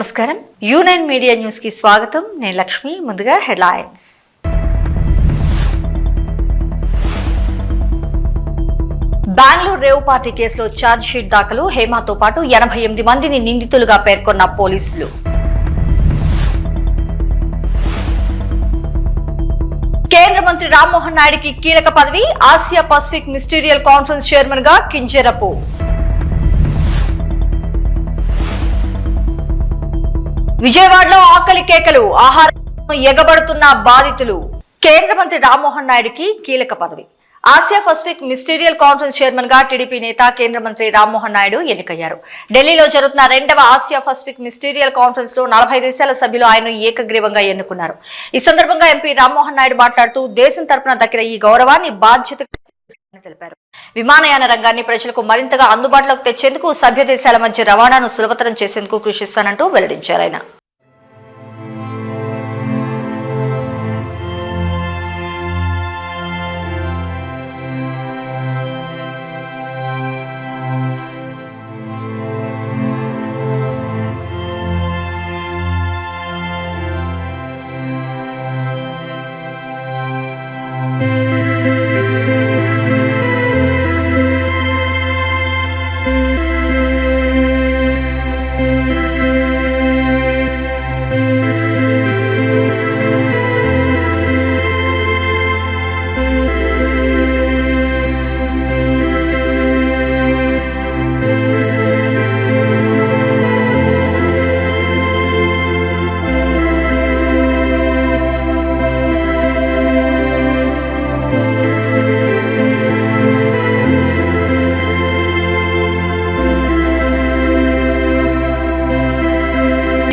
నమస్కారం. యూనైన్ మీడియా న్యూస్కి స్వాగతం. నేను లక్ష్మి ముందుగా హెడ్లైన్స్. బెంగళూరు రేవ్ పార్టీ కేసులో ఛార్జ్ షీట్ దాఖలు. హేమాతో పాటు ఎనభై ఎనిమిది మందిని నిందితులుగా పేర్కొన్న పోలీసులు. కేంద్ర మంత్రి రామ్మోహన్ నాయుడికి కీలక పదవి. ఆసియా పసిఫిక్ మిస్టీరియల్ కాన్ఫరెన్స్ చైర్మన్గా కింజరపు. విజయవాడలో ఆకలి కేకలు ఆహారం ఎగబడుతున్న బాధితులు. కేంద్ర మంత్రి రామ్మోహన్ నాయుడుకి కీలక పదవి. ఆసియా పసిఫిక్ మిస్టీరియల్ కాన్ఫరెన్స్ చైర్మన్గా టీడీపీ నేత కేంద్ర మంత్రి రామ్మోహన్ నాయుడు ఎన్నికయ్యారు. ఢిల్లీలో జరుగుతున్న రెండవ ఆసియా పసిఫిక్ మిస్టీరియల్ కాన్ఫరెన్స్లో నలభై దేశాల సభ్యులు ఆయన ఏకగ్రీవంగా ఎన్నుకున్నారు. ఈ సందర్భంగా ఎంపీ రామ్మోహన్ నాయుడు మాట్లాడుతూ దేశం తరపున దక్కిన ఈ గౌరవాన్ని బాధ్యత అని తెలిపారు. విమానయాన రంగాన్ని ప్రజలకు మరింతగా అందుబాటులోకి తెచ్చేందుకు సభ్య దేశాల మధ్య రవాణాను సులభతరం చేసేందుకు కృషిస్తానంటూ వెల్లడించారు ఆయన.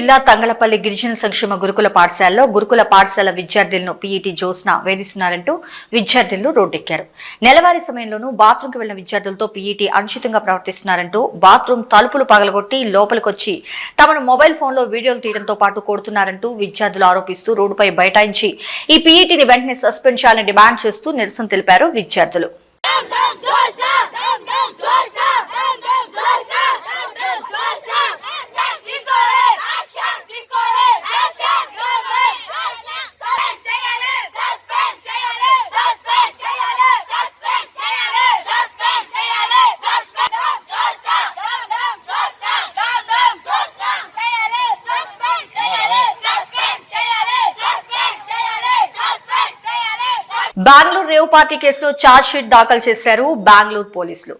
జిల్లా తంగళపల్లి గిరిజన సంక్షేమ గురుకుల పాఠశాలలో గురుకుల పాఠశాల విద్యార్థులను పీఈటీ జ్యోత్స్న వేధిస్తున్నారంటూ విద్యార్థులు రోడ్డెక్కారు. నెలవారీ సమయంలోనూ బాత్రూంకి వెళ్ళిన విద్యార్థులతో పీఈటీ అనుచితంగా ప్రవర్తిస్తున్నారంటూ బాత్రూం తలుపులు పగలగొట్టి లోపలికొచ్చి తమను మొబైల్ ఫోన్లో వీడియోలు తీయడంతో పాటు కొడుతున్నారంటూ విద్యార్థులు ఆరోపిస్తూ రోడ్డుపై బైఠాయించి ఈ పీఈటీని వెంటనే సస్పెండ్ చేయాలని డిమాండ్ చేస్తూ నిరసన తెలిపారు విద్యార్థులు. బెంగళూరు రేవ్ పార్టీ కేసులో ఛార్జ్ షీట్ దాఖలు చేశారు బెంగళూరు పోలీసులు.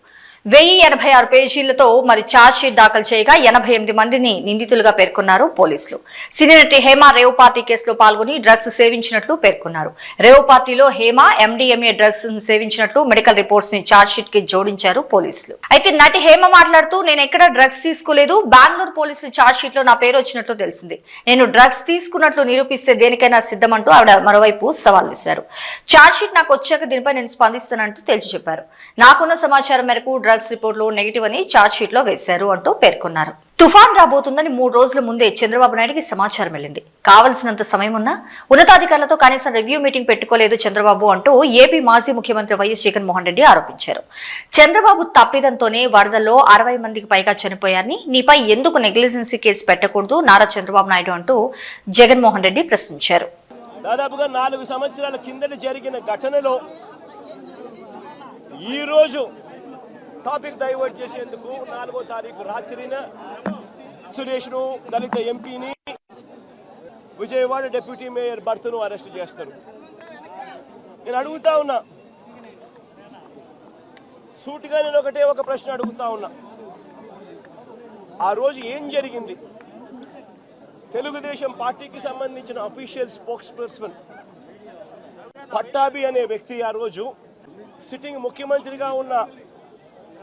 వెయ్యి ఎనభై ఆరు పేజీలతో మరి ఛార్జ్ షీట్ దాఖలు చేయగా ఎనభై ఎనిమిది మందిని నిందితులుగా పేర్కొన్నారు పోలీసులు. సినీ నటి హేమ రేవ్ పార్టీ కేసులో పాల్గొని డ్రగ్స్ సేవించినట్లు పేర్కొన్నారు. రేవ్ పార్టీలో హేమ ఎండిఎంఏ డ్రగ్స్ సేవించినట్లు మెడికల్ రిపోర్ట్స్ని ఛార్జ్ షీట్కి జోడించారు పోలీసులు. అయితే నటి హేమ మాట్లాడుతూ నేను ఎక్కడ డ్రగ్స్ తీసుకోలేదు బెంగళూరు పోలీసులు ఛార్జ్ షీట్లో నా పేరు వచ్చినట్లు తెలిసింది. నేను డ్రగ్స్ తీసుకున్నట్లు నిరూపిస్తే దేనికైనా సిద్ధమంటూ ఆవిడ మరోవైపు సవాల్ విసిరారు. ఛార్జ్ షీట్ నాకు వచ్చాక దీనిపై నేను స్పందిస్తానంటూ తేల్చి చెప్పారు నాకున్న సమాచారం మేరకు డ్రగ్స్ రిపోర్టులు నెగిటివ్ అని చార్జ్ షీట్లో వేశారు అంటూ పేర్కొన్నారు. తుఫాన్ రాబోతుందని మూడు రోజుల ముందే చంద్రబాబు నాయుడికి సమాచారం వెళ్ళింది. కావలసినంత సమయం ఉన్నా ఉన్నతాధికారులతో కనీసం రివ్యూ మీటింగ్ పెట్టుకోలేదు చంద్రబాబు అంటూ ఏపీ మాజీ ముఖ్యమంత్రి వైఎస్ జగన్మోహన్ రెడ్డి ఆరోపించారు. చంద్రబాబు తప్పిదంతోనే వరదల్లో అరవై మందికి పైగా చనిపోయారని నీపై ఎందుకు నెగ్లిజెన్సీ కేసు పెట్టకూడదు నారా చంద్రబాబు నాయుడు అంటూ జగన్మోహన్ రెడ్డి ప్రశ్నించారు. దాదాపుగా నాలుగు సంవత్సరాల కిందట జరిగిన ఘటనలో ఈరోజు టాపిక్ డైవర్ట్ చేసేందుకు నాలుగో తారీఖు రాత్రిన సురేష్ను దళిత ఎంపీని విజయవాడ డిప్యూటీ మేయర్ భర్తను అరెస్ట్ చేస్తారు. నేను అడుగుతా ఉన్నా. సూటిగా నేను ఒకటే ఒక ప్రశ్న అడుగుతా ఉన్నా. ఆ రోజు ఏం జరిగింది? తెలుగుదేశం పార్టీకి సంబంధించిన అఫీషియల్ స్పోక్స్ పర్సన్ పట్టాభి అనే వ్యక్తి ఆ రోజు సిట్టింగ్ ముఖ్యమంత్రిగా ఉన్న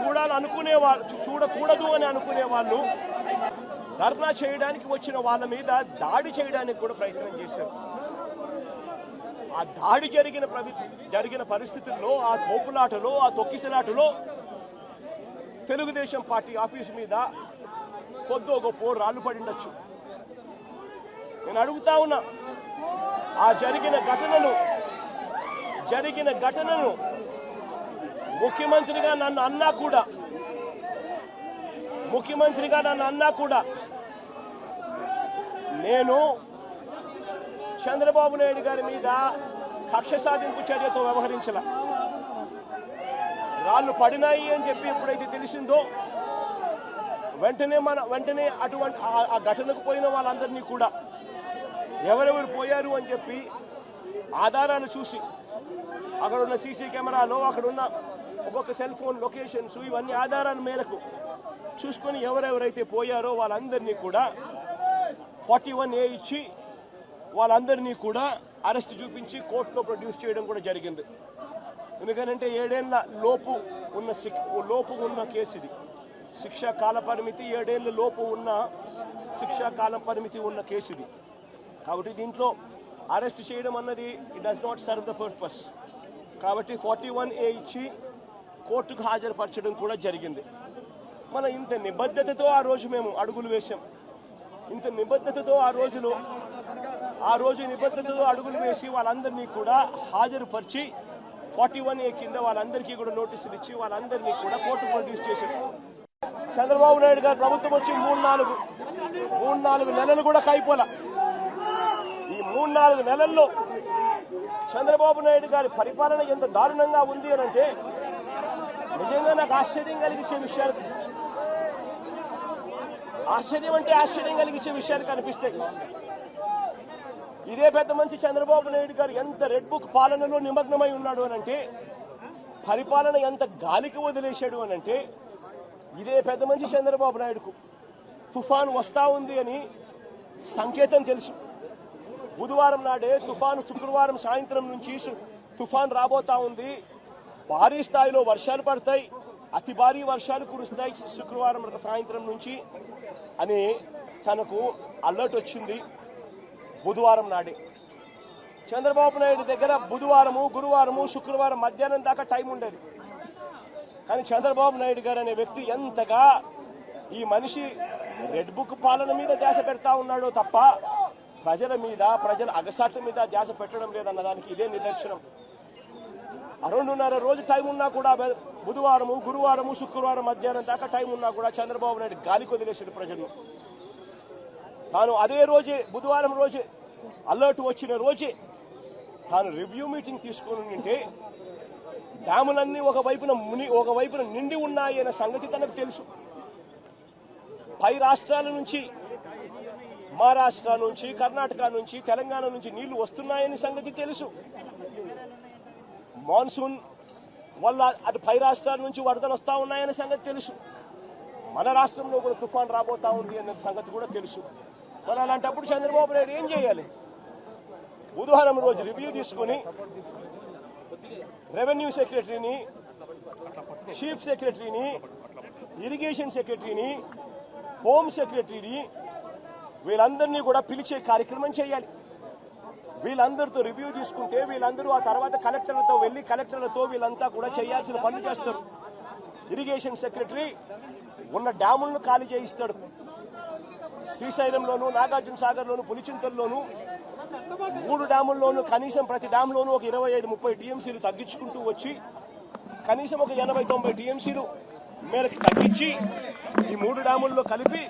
చూడాలనుకునే వాళ్ళు చూడకూడదు అని అనుకునే వాళ్ళు ధర్నా చేయడానికి వచ్చిన వాళ్ళ మీద దాడి చేయడానికి కూడా ప్రయత్నం చేశారు. ఆ దాడి జరిగిన జరిగిన పరిస్థితుల్లో ఆ తోపులాటలో ఆ తొక్కిసలాటలో తెలుగుదేశం పార్టీ ఆఫీస్ మీద కొద్దో గొప్ప రాళ్ళు పడిండొచ్చు నేను అడుగుతా ఉన్నా ఆ జరిగిన ఘటనను జరిగిన ఘటనను ముఖ్యమంత్రిగా నన్ను అన్నా కూడా. ముఖ్యమంత్రిగా నన్ను అన్నా కూడా. నేను చంద్రబాబు నాయుడు గారి మీద కక్ష సాధింపు చర్యతో వ్యవహరించల. రాళ్ళు పడినాయి అని చెప్పి ఎప్పుడైతే తెలిసిందో వెంటనే మన వెంటనే అటువంటి ఆ- ఘటనకు పోయిన వాళ్ళందరినీ కూడా ఎవరెవరు పోయారు అని చెప్పి ఆధారాలు చూసి అక్కడ ఉన్న సీసీ కెమెరాలో అక్కడున్న ఒక్కొక్క సెల్ ఫోన్ లొకేషన్స్ ఇవన్నీ ఆధారాల మేరకు చూసుకొని ఎవరెవరైతే పోయారో వాళ్ళందరినీ కూడా ఫార్టీ వన్ ఏ ఇచ్చి వాళ్ళందరినీ కూడా అరెస్ట్ చూపించి కోర్టులో ప్రొడ్యూస్ చేయడం కూడా జరిగింది. ఎందుకనంటే ఏడేళ్ళ లోపు ఉన్న లోపు ఉన్న కేసు ఇది. శిక్షా కాల పరిమితి ఏడేళ్ళ లోపు ఉన్న శిక్షా కాల పరిమితి ఉన్న కేసు ఇది. కాబట్టి దీంట్లో అరెస్ట్ చేయడం అన్నది it does not serve the purpose కాబట్టి ఫార్టీ వన్ ఏ ఇచ్చి కోర్టుకు హాజరుపరచడం కూడా జరిగింది. మన ఇంత నిబద్ధతతో ఆ రోజు మేము అడుగులు వేశాం. ఇంత నిబద్ధతతో ఆ రోజులో ఆ రోజు నిబద్ధతతో అడుగులు వేసి వాళ్ళందరినీ కూడా హాజరుపరిచి ఫార్టీ వన్ ఏ కింద వాళ్ళందరికీ కూడా నోటీసులు ఇచ్చి వాళ్ళందరినీ కూడా కోర్టు ప్రొడ్యూస్ చేశారు చంద్రబాబు నాయుడు గారు ప్రభుత్వం వచ్చి మూడు నాలుగు మూడు నాలుగు నెలలు కూడా కైపోల. ఈ మూడు నాలుగు నెలల్లో చంద్రబాబు నాయుడు గారి పరిపాలన ఎంత దారుణంగా ఉంది అంటే నిజంగా నాకు ఆశ్చర్యం కలిగించే విషయాలు ఆశ్చర్యం అంటే ఆశ్చర్యం కలిగించే విషయాలు కనిపిస్తాయి. ఇదే పెద్ద మనిషి చంద్రబాబు నాయుడు గారు ఎంత రెడ్ బుక్ పాలనలో నిమగ్నమై ఉన్నాడు అని అంటే పరిపాలన ఎంత గాలికి వదిలేశాడు అని అంటే ఇదే పెద్ద మనిషి చంద్రబాబు నాయుడుకు తుఫాను వస్తా ఉంది అని సంకేతం తెలుసు. బుధవారం నాడే తుఫాను శుక్రవారం సాయంత్రం నుంచి తుఫాన్ రాబోతా ఉంది. భారీ స్థాయిలో వర్షాలు పడతాయి. అతి భారీ వర్షాలు కురుస్తాయి శుక్రవారం సాయంత్రం నుంచి అని తనకు అలర్ట్ వచ్చింది బుధవారం నాడే. చంద్రబాబు నాయుడు దగ్గర బుధవారము గురువారము శుక్రవారం మధ్యాహ్నం దాకా టైం ఉండేది. కానీ చంద్రబాబు నాయుడు గారు అనే వ్యక్తి ఎంతగా ఈ మనిషి రెడ్ బుక్ పాలన మీద ధ్యాస పెడతా ఉన్నాడో తప్ప ప్రజల మీద ప్రజల అగసాట్ల మీద ధ్యాస పెట్టడం లేదన్న దానికి ఇదే నిదర్శనం. రెండున్నర రోజు టైం ఉన్నా కూడా బుధవారము గురువారము శుక్రవారం మధ్యాహ్నం దాకా టైం ఉన్నా కూడా చంద్రబాబు నాయుడు గాలికి వదిలేసాడు ప్రజలను తాను అదే రోజే బుధవారం రోజే అలర్ట్ వచ్చిన రోజే తాను రివ్యూ మీటింగ్ తీసుకొని ఉంటే డ్యాములన్నీ ఒక వైపున ముని ఒక వైపున నిండి ఉన్నాయి అనే సంగతి తనకు తెలుసు. పై రాష్ట్రాల నుంచి మహారాష్ట్ర నుంచి కర్ణాటక నుంచి తెలంగాణ నుంచి నీళ్ళు వస్తున్నాయని సంగతి తెలుసు. మాన్సూన్ వల్ల అటు పై రాష్ట్రాల నుంచి వరదలు వస్తా ఉన్నాయనే సంగతి తెలుసు. మన రాష్ట్రంలో కూడా తుఫాన్ రాబోతా ఉంది అనే సంగతి కూడా తెలుసు. మరి అలాంటప్పుడు చంద్రబాబు నాయుడు ఏం చేయాలి? బుధవారం రోజు రివ్యూ తీసుకుని రెవెన్యూ సెక్రటరీని చీఫ్ సెక్రటరీని ఇరిగేషన్ సెక్రటరీని హోమ్ సెక్రటరీని వీళ్ళందరినీ కూడా పిలిచే కార్యక్రమం చేయాలి. వీళ్ళందరితో రివ్యూ తీసుకుంటే వీళ్ళందరూ ఆ తర్వాత కలెక్టర్లతో వెళ్ళి కలెక్టర్లతో వీళ్ళంతా కూడా చేయాల్సిన పనులు చేస్తారు. ఇరిగేషన్ సెక్రటరీ ఉన్న డ్యాములను ఖాళీ చేయిస్తాడు. శ్రీశైలంలోను నాగార్జున సాగర్లోను పులిచింతల్లోను మూడు డ్యాముల్లోనూ కనీసం ప్రతి డ్యాంలోనూ ఒక ఇరవై ఐదు ముప్పై టీఎంసీలు తగ్గించుకుంటూ వచ్చి కనీసం ఒక ఎనభై తొంభై టీఎంసీలు మేరకు తగ్గించి ఈ మూడు డ్యాముల్లో కలిపి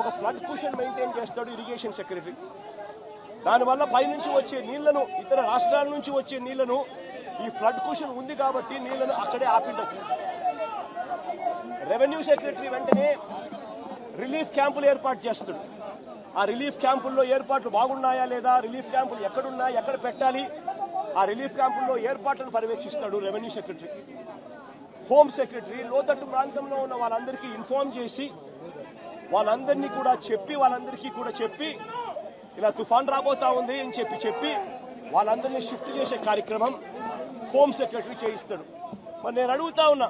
ఒక ఫ్లడ్ కుషన్ మెయింటైన్ చేస్తాడు ఇరిగేషన్ సెక్రటరీ దానివల్ల పైనుంచి వచ్చే నీళ్ళను ఇతర రాష్ట్రాల నుంచి వచ్చే నీళ్ళను ఈ ఫ్లడ్ క్వశ్చన్ ఉంది కాబట్టి నీళ్ళను అక్కడే ఆపిండొచ్చు. రెవెన్యూ సెక్రటరీ వెంటనే రిలీఫ్ క్యాంపులు ఏర్పాటు చేస్తాడు ఆ రిలీఫ్ క్యాంపుల్లో ఏర్పాట్లు బాగున్నాయా లేదా రిలీఫ్ క్యాంపులు ఎక్కడున్నాయి ఎక్కడ పెట్టాలి ఆ రిలీఫ్ క్యాంపుల్లో ఏర్పాట్లను పర్యవేక్షిస్తాడు రెవెన్యూ సెక్రటరీ. హోమ్ సెక్రటరీ లోతట్టు ప్రాంతంలో ఉన్న వాళ్ళందరికీ ఇన్ఫార్మ్ చేసి వాళ్ళందరినీ కూడా చెప్పి వాళ్ళందరికీ కూడా చెప్పి ఇలా తుఫాన్ రాబోతా ఉంది అని చెప్పి చెప్పి వాళ్ళందరినీ షిఫ్ట్ చేసే కార్యక్రమం హోమ్ సెక్రటరీ చేయిస్తాడు. మరి నేను అడుగుతా ఉన్నా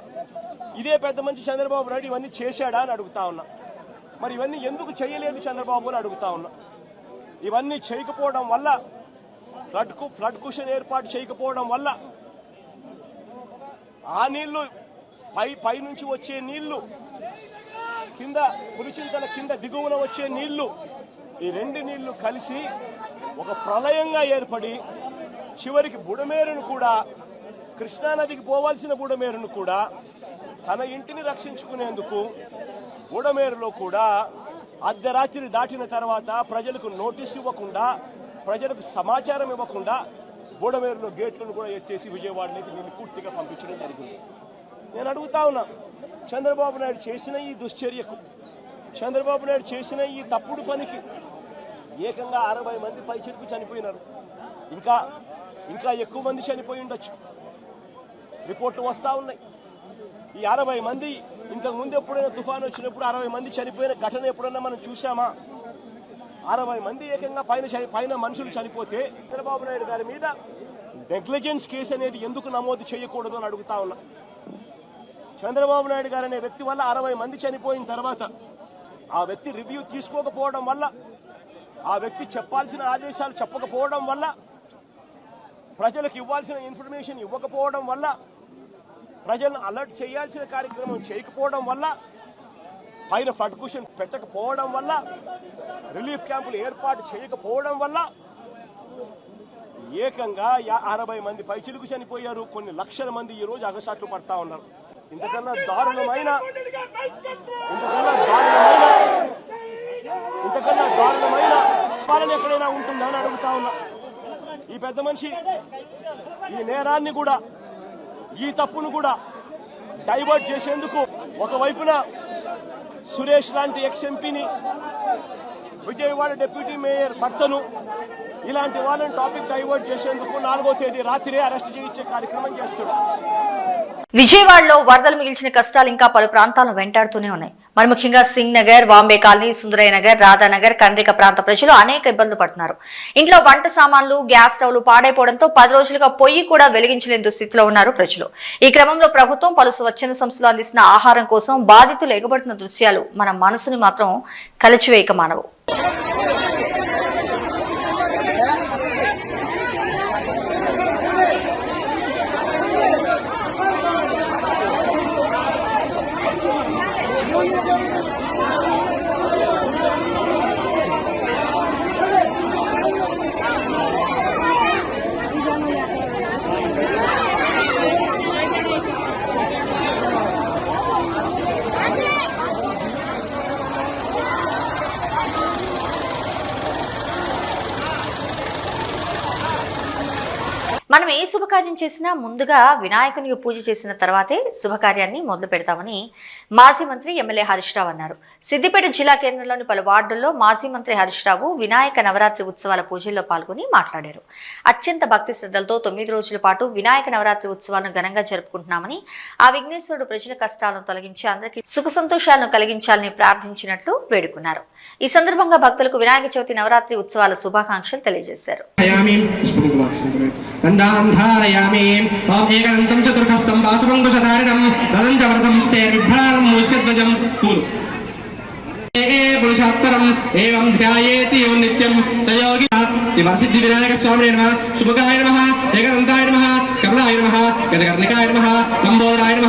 ఇదే పెద్ద మంచి చంద్రబాబు నాయుడు ఇవన్నీ చేశాడా అని అడుగుతా ఉన్నా. మరి ఇవన్నీ ఎందుకు చేయలేదు చంద్రబాబు అని అడుగుతా ఉన్నా. ఇవన్నీ చేయకపోవడం వల్ల ఫ్లడ్కు ఫ్లడ్ కుషన్ ఏర్పాటు చేయకపోవడం వల్ల ఆ నీళ్ళు పై పై నుంచి వచ్చే నీళ్ళు కింద పులిచింతల కింద దిగువన వచ్చే నీళ్ళు ఈ రెండు నీళ్ళు కలిసి ఒక ప్రళయంగా ఏర్పడి చివరికి బుడమేరును కూడా కృష్ణానదికి పోవాల్సిన బుడమేరును కూడా తన ఇంటిని రక్షించుకునేందుకు బుడమేరులో కూడా అర్ధరాత్రి దాటిన తర్వాత ప్రజలకు నోటీస్ ఇవ్వకుండా ప్రజలకు సమాచారం ఇవ్వకుండా బుడమేరులో గేట్లను కూడా ఎత్తేసి విజయవాడలోకి నీళ్ళు పూర్తిగా పంపించడం జరిగింది. నేను అడుగుతా ఉన్నా చంద్రబాబు నాయుడు చేసిన ఈ దుశ్చర్యకు చంద్రబాబు నాయుడు చేసిన ఈ తప్పుడు పనికి ఏకంగా అరవై మంది పైచిలకు చనిపోయినారు. ఇంకా ఇంకా ఎక్కువ మంది చనిపోయి ఉండొచ్చు. రిపోర్ట్లు వస్తా ఉన్నాయి. ఈ అరవై మంది ఇంతకు ముందు ఎప్పుడైనా తుఫాన్ వచ్చినప్పుడు అరవై మంది చనిపోయిన ఘటన ఎప్పుడైనా మనం చూశామా? అరవై మంది ఏకంగా పైన చని- పైన మనుషులు చనిపోతే చంద్రబాబు నాయుడు గారి మీద నెగ్లిజెన్స్ కేసు అనేది ఎందుకు నమోదు చేయకూడదు అని అడుగుతా ఉన్నా. చంద్రబాబు నాయుడు గారు అనే వ్యక్తి వల్ల అరవై మంది చనిపోయిన తర్వాత ఆ వ్యక్తి రివ్యూ తీసుకోకపోవడం వల్ల ఆ వ్యక్తి చెప్పాల్సిన ఆదేశాలు చెప్పకపోవడం వల్ల ప్రజలకు ఇవ్వాల్సిన ఇన్ఫర్మేషన్ ఇవ్వకపోవడం వల్ల ప్రజలను అలర్ట్ చేయాల్సిన కార్యక్రమం చేయకపోవడం వల్ల పైన ఫ్లడ్ కుషన్ పెట్టకపోవడం వల్ల రిలీఫ్ క్యాంపులు ఏర్పాటు చేయకపోవడం వల్ల ఏకంగా యా- అరవై మంది పైచిలుకు చనిపోయారు కొన్ని లక్షల మంది ఈ రోజు అగసాట్లు పడతా ఉన్నారు. ఇంతకన్నా దారుణమైన ఇంతకన్నా దారుణమైన ఇంతకన్నా దారుణమైన పాలన ఎక్కడైనా ఉంటుందా అని అడుగుతా ఉన్నా. ఈ పెద్ద మనిషి ఈ నేరాన్ని కూడా ఈ తప్పును కూడా డైవర్ట్ చేసేందుకు ఒకవైపున సురేష్ లాంటి ఎక్స్ ఎంపీని విజయవాడ డిప్యూటీ మేయర్ భర్తను ఇలాంటి వాళ్ళని టాపిక్ డైవర్ట్ చేసేందుకు నాలుగో తేదీ రాత్రే అరెస్ట్ చేయించే కార్యక్రమం చేస్తున్నారు విజయవాడలో వరదలు మిగిల్చిన కష్టాలు ఇంకా పలు ప్రాంతాలను వెంటాడుతూనే ఉన్నాయి. మరి ముఖ్యంగా సింగ్ నగర్ బాంబే కాలనీ సుందరయ్య నగర్ రాధానగర్ కండ్రిక ప్రాంత ప్రజలు అనేక ఇబ్బందులు పడుతున్నారు. ఇంట్లో వంట సామాన్లు గ్యాస్ స్టవ్లు పాడైపోవడంతో పది రోజులుగా పొయ్యి కూడా వెలిగించలేని దుస్థితిలో ఉన్నారు ప్రజలు. ఈ క్రమంలో ప్రభుత్వం పలు స్వచ్ఛంద సంస్థలు అందిస్తున్న ఆహారం కోసం బాధితులు ఎగబడుతున్న దృశ్యాలు మన మనసుని మాత్రం కలిచివేయక మానవు. మనం ఏ శుభకార్యం చేసినా ముందుగా వినాయకునికి పూజ చేసిన తర్వాతే శుభకార్యాన్ని మొదలు పెడతామని మాజీ మంత్రి ఎమ్మెల్యే హరీష్ రావు అన్నారు. సిద్దిపేట జిల్లా కేంద్రంలోని పలు వార్డుల్లో మాజీ మంత్రి హరీష్ రావు వినాయక నవరాత్రి ఉత్సవాల పూజల్లో పాల్గొని మాట్లాడారు. అత్యంత భక్తి శ్రద్ధలతో తొమ్మిది రోజుల పాటు వినాయక నవరాత్రి ఉత్సవాలను ఘనంగా జరుపుకుంటున్నామని ఆ విఘ్నేశ్వరుడు ప్రజల కష్టాలను తొలగించి అందరికీ సుఖ సంతోషాలను కలిగించాలని ప్రార్థించినట్లు వేడుకున్నారు. ఈ సందర్భంగా భక్తులకు వినాయక చవితి నవరాత్రి ఉత్సవాల శుభాకాంక్షలు తెలియజేశారు. గంధాం ధారయామి ఓం ఏకదంతం చతుర్హస్తం వాసుపంకుశధారిణం రథం చ వ్రతం స్తే బిభ్రాణం మూష్కధ్వజం పూలు ఏ ఏ పురుషాత్పరం ఏవం ధ్యాయేతి యో నిత్యం సయోగి శ్రీ వరసిద్ధి వినాయక స్వామి నమ శుభకాయ నమ ఏకదంతాయ నమ కమలాయ నమ గజకర్ణికాయ నమ లంబోరాయ నమ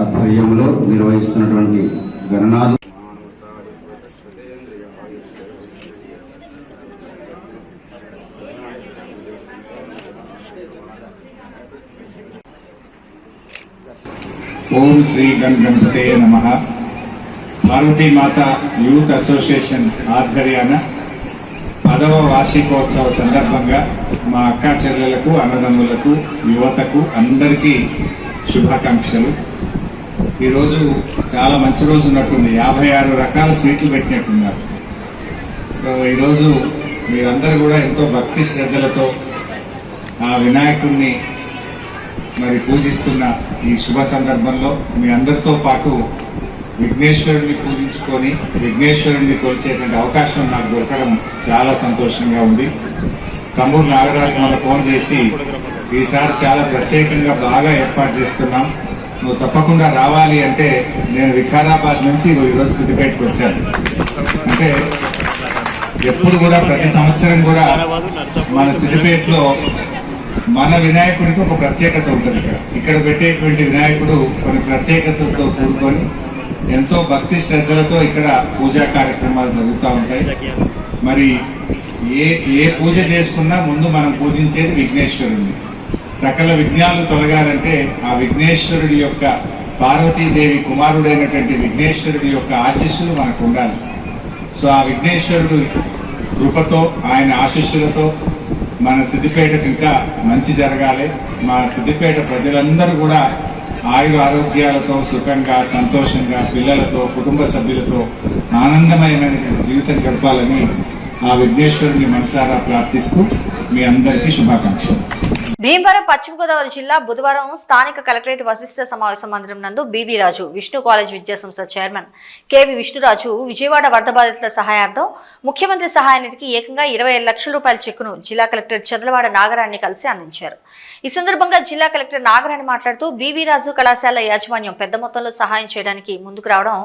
ఆధ్వర్యంలో నిర్వహిస్తున్నటువంటి గణనాథు ఓం శ్రీ గణ గణపతే నమ. పార్వతీ మాత యూత్ అసోసియేషన్ ఆధ్వర్యాన పదవ వార్షికోత్సవ సందర్భంగా మా అక్కా చెల్లెలకు అన్నదమ్ములకు యువతకు అందరికీ శుభాకాంక్షలు. ఈరోజు చాలా మంచి రోజు ఉన్నట్టుంది. యాభై ఆరు రకాల స్వీట్లు పెట్టినట్టున్నారు. సో ఈరోజు మీరందరూ కూడా ఎంతో భక్తి శ్రద్ధలతో ఆ వినాయకుడిని మరి పూజిస్తున్న ఈ శుభ సందర్భంలో మీ అందరితో పాటు విఘ్నేశ్వరుడిని పూజించుకొని విఘ్నేశ్వరుడిని కొలిచేటువంటి అవకాశం నాకు దొరకడం చాలా సంతోషంగా ఉంది. తమ్ముడు నాగరాజు మన ఫోన్ చేసి ఈసారి చాలా ప్రత్యేకంగా బాగా ఏర్పాటు చేస్తున్నాం. నువ్వు తప్పకుండా రావాలి అంటే నేను వికారాబాద్ నుంచి ఈరోజు సిద్దిపేటకు వచ్చాను. అంటే ఎప్పుడు కూడా ప్రతి సంవత్సరం కూడా మన సిద్దిపేటలో మన వినాయకుడికి ఒక ప్రత్యేకత ఉంటుంది ఇక్కడ. ఇక్కడ పెట్టేటువంటి వినాయకుడు కొన్ని ప్రత్యేకతలతో కూడుకొని ఎంతో భక్తి శ్రద్ధలతో ఇక్కడ పూజా కార్యక్రమాలు జరుగుతూ ఉంటాయి. మరి ఏ ఏ పూజ చేసుకున్నా ముందు మనం పూజించేది విఘ్నేశ్వరుడిని సకల విఘ్నాలు తొలగాలంటే ఆ విఘ్నేశ్వరుడి యొక్క పార్వతీదేవి కుమారుడైనటువంటి విఘ్నేశ్వరుడి యొక్క ఆశీస్సులు మనకు ఉండాలి సో ఆ విఘ్నేశ్వరుడు కృపతో ఆయన ఆశీస్సులతో మన సిద్దిపేటకు ఇంకా మంచి జరగాలి. మా సిద్దిపేట ప్రజలందరూ కూడా ఆయుర ఆరోగ్యాలతో సుఖంగా సంతోషంగా పిల్లలతో కుటుంబ సభ్యులతో ఆనందమయమైన జీవితం గడపాలని ఆ విఘ్నేశ్వరుని మనసారా ప్రార్థిస్తూ మీ అందరికీ శుభాకాంక్షలు. భీమవరం పశ్చిమ గోదావరి జిల్లా బుధవారం స్థానిక కలెక్టరేట్ వశిష్ఠ సమావేశ మందిరం నందు B B Raju Vishnu college విద్యాసంస్థ chairman K V Vishnuraju Vijayawada వరద బాధితుల సహాయార్థం ముఖ్యమంత్రి సహాయ నిధికి ఏకంగా ఇరవై లక్షల రూపాయల చెక్కును జిల్లా కలెక్టర్ చదలవాడ నాగరాన్ని కలిసి అందించారు. ఈ సందర్భంగా జిల్లా కలెక్టర్ నాగరాణి మాట్లాడుతూ బీవీ రాజు కళాశాల యాజమాన్యం పెద్ద మొత్తంలో సహాయం చేయడానికి ముందుకు రావడం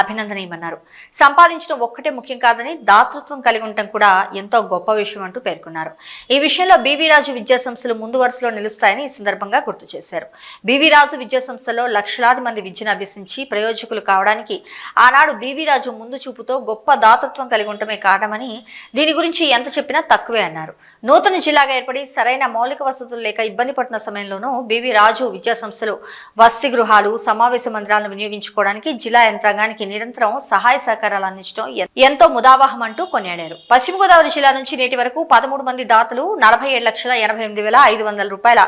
అభినందనీయమన్నారు. సంపాదించడం ఒక్కటే ముఖ్యం కాదని దాతృత్వం కలిగి ఉండటం కూడా ఎంతో గొప్ప విషయం అంటూ పేర్కొన్నారు. ఈ విషయంలో బీవీ రాజు విద్యాసంస్థలు ముందు వరుసలో నిలుస్తాయని ఈ సందర్భంగా గుర్తు చేశారు. బీవీ రాజు విద్యాసంస్థలో లక్షలాది మంది విద్యను అభ్యసించి ప్రయోజకులు కావడానికి ఆనాడు బీవీ రాజు ముందు చూపుతో గొప్ప దాతృత్వం కలిగి ఉండటమే కారణమని దీని గురించి ఎంత చెప్పినా తక్కువే అన్నారు. నూతన జిల్లాగా ఏర్పడి సరైన మౌలిక వసతులు లేక ఇబ్బంది పడుతున్న సమయంలోనూ బీవీ రాజు విద్యా సంస్థలు వసతి గృహాలు సమావేశ మందిరాలను వినియోగించుకోవడానికి జిల్లా యంత్రాంగానికి నిరంతరం సహాయ సహకారాలు అందించడం ఎంతో ముదావహం అంటూ కొనియాడారు. పశ్చిమ గోదావరి జిల్లా నుంచి నేటి వరకు పదమూడు మంది దాతలు నలభై ఏడు లక్షల ఎనభై ఎనిమిది వేల ఐదు వందల రూపాయల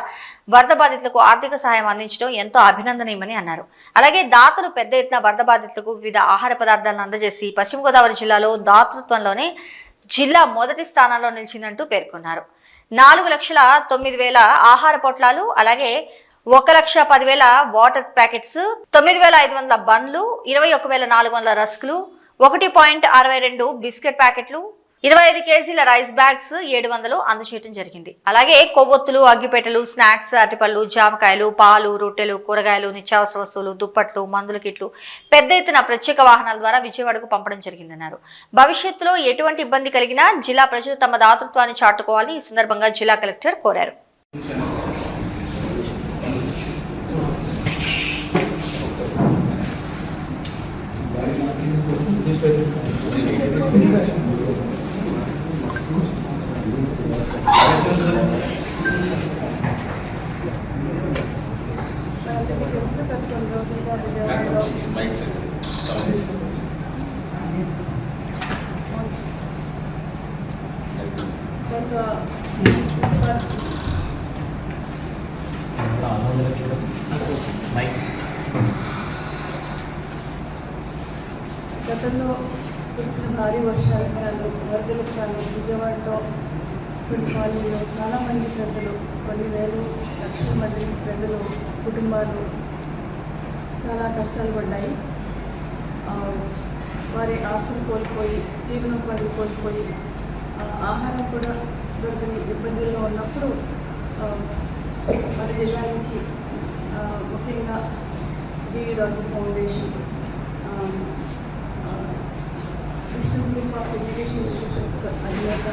వరద బాధితులకు ఆర్థిక సహాయం అందించడం ఎంతో అభినందనీయమని అన్నారు. అలాగే దాతలు పెద్ద ఎత్తున వరద బాధితులకు వివిధ ఆహార పదార్థాలను అందజేసి పశ్చిమ గోదావరి జిల్లాలో దాతృత్వంలోనే జిల్లా మొదటి స్థానంలో నిలిచిందంటూ పేర్కొన్నారు. నాలుగు లక్షల తొమ్మిది వేల ఆహార పొట్లాలు అలాగే ఒక లక్ష పదివేల వాటర్ ప్యాకెట్స్ తొమ్మిది వేల ఐదు వందల బండ్లు ఇరవై ఒక వేల నాలుగు వందల రస్కులు ఒకటి పాయింట్ అరవై రెండు బిస్కెట్ ప్యాకెట్లు ఇరవై ఐదు కేజీల రైస్ బ్యాగ్స్ ఏడు వందలు అందచేయడం జరిగింది. అలాగే కొవ్వొత్తులు అగ్గిపెట్టెలు స్నాక్స్ అరటిపళ్ళు జామకాయలు పాలు రొట్టెలు కూరగాయలు నిత్యావసర వస్తువులు దుప్పట్లు మందుల కిట్లు పెద్ద ఎత్తున ప్రత్యేక వాహనాల ద్వారా విజయవాడకు పంపడం జరిగిందన్నారు. భవిష్యత్తులో ఎటువంటి ఇబ్బంది కలిగినా జిల్లా ప్రజలు తమ దాతృత్వాన్ని చాటుకోవాలని ఈ సందర్భంగా జిల్లా కలెక్టర్ కోరారు. Thank you. కొన్ని రోజులుగా విజయవాడలో కొంత గతంలో కురిసిన భారీ వర్షాల కారణంగా వరదల కారణం విజయవాడలో కొన్ని కాలనీలో నష్టాలు పడ్డాయి. వారి ఆస్తులు కోల్పోయి జీవనోపాధి కోల్పోయి ఆహారం కూడా దొరకని ఇబ్బందుల్లో ఉన్నప్పుడు మన జిల్లా నుంచి ముఖ్యంగా డివి రాజు ఫౌండేషన్ ఆ, Vishnu group of education institutions అధినేత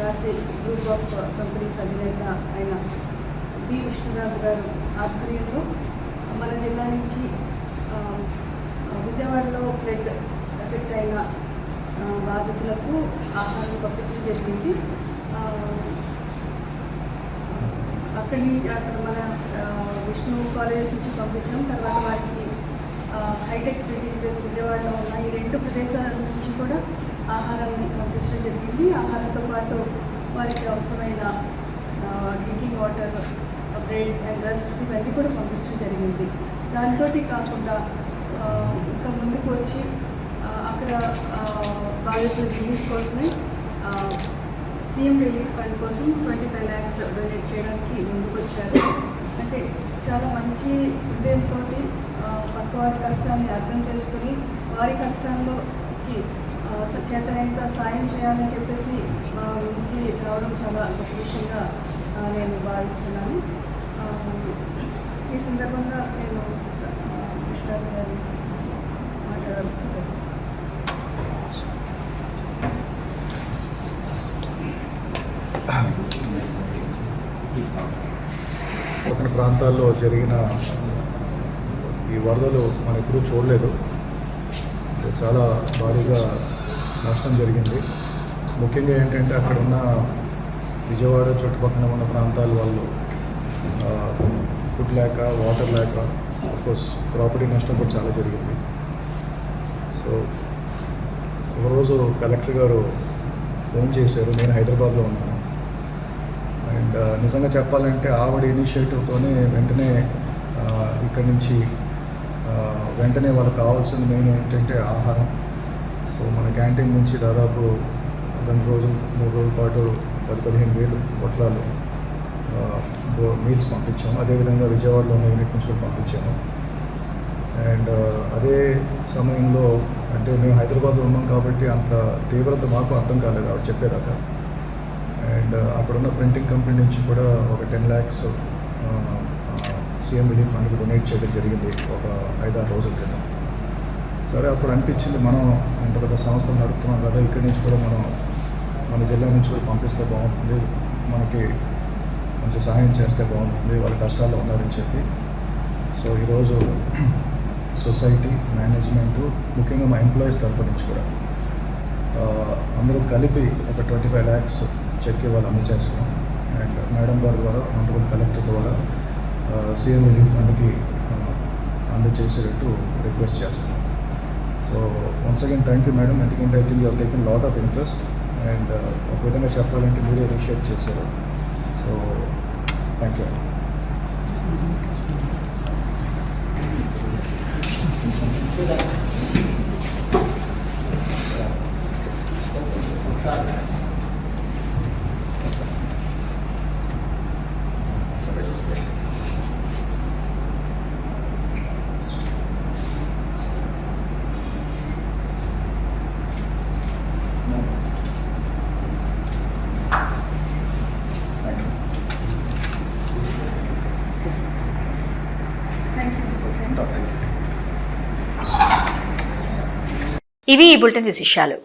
రాసి గ్రూప్ ఆఫ్ కంపెనీస్ అధినేత అయిన బి విష్ణురాజు గారు ఆధ్వర్యంలో మన జిల్లా నుంచి విజయవాడలో ఫ్లడ్ ఎఫెక్ట్ అయిన బాధితులకు ఆహారం పంపించడం జరిగింది. అక్కడి నుంచి అక్కడ మన విష్ణు కాలేజ్ నుంచి పంపించాం. తర్వాత వారికి హైటెక్ బ్యూటీ ప్లేస్ విజయవాడలో ఉన్న ఈ రెండు ప్రదేశాల నుంచి కూడా ఆహారాన్ని పంపించడం జరిగింది. ఆహారంతో పాటు వారికి అవసరమైన drinking water bread and rusks ఇవన్నీ కూడా పంపించడం జరిగింది. దాంతో కాకుండా ఇంకా ముందుకు వచ్చి అక్కడ బాధితుల రిలీఫ్ కోసమే సీఎం రిలీఫ్ ఫండ్ కోసం ట్వంటీ ఫైవ్ ల్యాక్స్ డొనేట్ చేయడానికి ముందుకు వచ్చారు. అంటే చాలా మంచి ఉదయంతో పక్క వారి కష్టాన్ని అర్థం చేసుకుని వారి కష్టాల్లోకి ఆ, చేతనైనంత సాయం చేయాలని చెప్పేసి మా ముందుకి రావడం చాలా గొప్ప విషయంగా నేను భావిస్తున్నాను. ఆ, ఈ సందర్భంగా నేను ఆ, గారి మాట్లాడాల్సింది. పక్కన ప్రాంతాల్లో జరిగిన ఈ వరదలు మనం ఎప్పుడూ చూడలేదు. చాలా భారీగా నష్టం జరిగింది. ముఖ్యంగా ఏంటంటే అక్కడ ఉన్న విజయవాడ చుట్టుపక్కల ఉన్న ప్రాంతాల వాళ్ళు ఫుడ్ లేక వాటర్ లేక కోర్స్ ప్రాపర్టీ నష్టం కూడా చాలా జరిగింది. సో ఒకరోజు కలెక్టర్ గారు ఫోన్ చేశారు. నేను హైదరాబాద్లో ఉన్నాను. అండ్ నిజంగా చెప్పాలంటే ఆవిడ ఇనిషియేటివ్తోనే వెంటనే ఇక్కడి నుంచి వెంటనే వాళ్ళకి కావాల్సిన మెయిన్ ఏంటంటే ఆహారం. సో మన క్యాంటీన్ నుంచి దాదాపు రెండు రోజులు మూడు రోజుల పాటు పది పదిహేను వేలు పొట్లాలు మీల్స్ పంపించాము. అదేవిధంగా విజయవాడలో ఉన్న యూనిట్ నుంచి కూడా పంపించాము. అండ్ అదే సమయంలో అంటే మేము హైదరాబాద్లో ఉన్నాం కాబట్టి అంత తీవ్రత మాకు అర్థం కాలేదు ఆవిడ చెప్పేదాకా. అండ్ అక్కడున్న ప్రింటింగ్ కంపెనీ నుంచి కూడా ఒక టెన్ ల్యాక్స్ సీఎం రిలీఫ్ ఫండ్కి డొనేట్ చేయడం జరిగింది ఒక ఐదారు రోజుల క్రితం. సరే అప్పుడు అనిపించింది మనం ఇంత పెద్ద సంస్థలు నడుపుతున్నాం కదా ఇక్కడి నుంచి కూడా మనం మన జిల్లా నుంచి కూడా పంపిస్తే బాగుంటుంది. మనకి కొంచెం సహాయం చేస్తే బాగుంటుంది వాళ్ళ కష్టాల్లో ఉన్నారని చెప్పి. సో ఈరోజు సొసైటీ మేనేజ్మెంటు ముఖ్యంగా మా ఎంప్లాయీస్ తరపు నుంచి కూడా అందరూ కలిపి ఒక ట్వంటీ ఫైవ్ ల్యాక్స్ చెక్ ఇవాళ అందజేస్తున్నాం అండ్ మేడం గారి ద్వారా ఆనరబుల్ కలెక్టర్ ద్వారా సీఎం రిలీఫ్ ఫండ్కి అందజేసేటట్టు రిక్వెస్ట్ చేస్తున్నాం so once again thank you madam ఎందుకంటే I think you taken lot of interest and ఒక విధంగా చెప్పాలంటే మీరే ఇనిషియేట్ చేశారు. సో థ్యాంక్ యూ ఇవి ఈ బులెటిన్ విశేషాలు.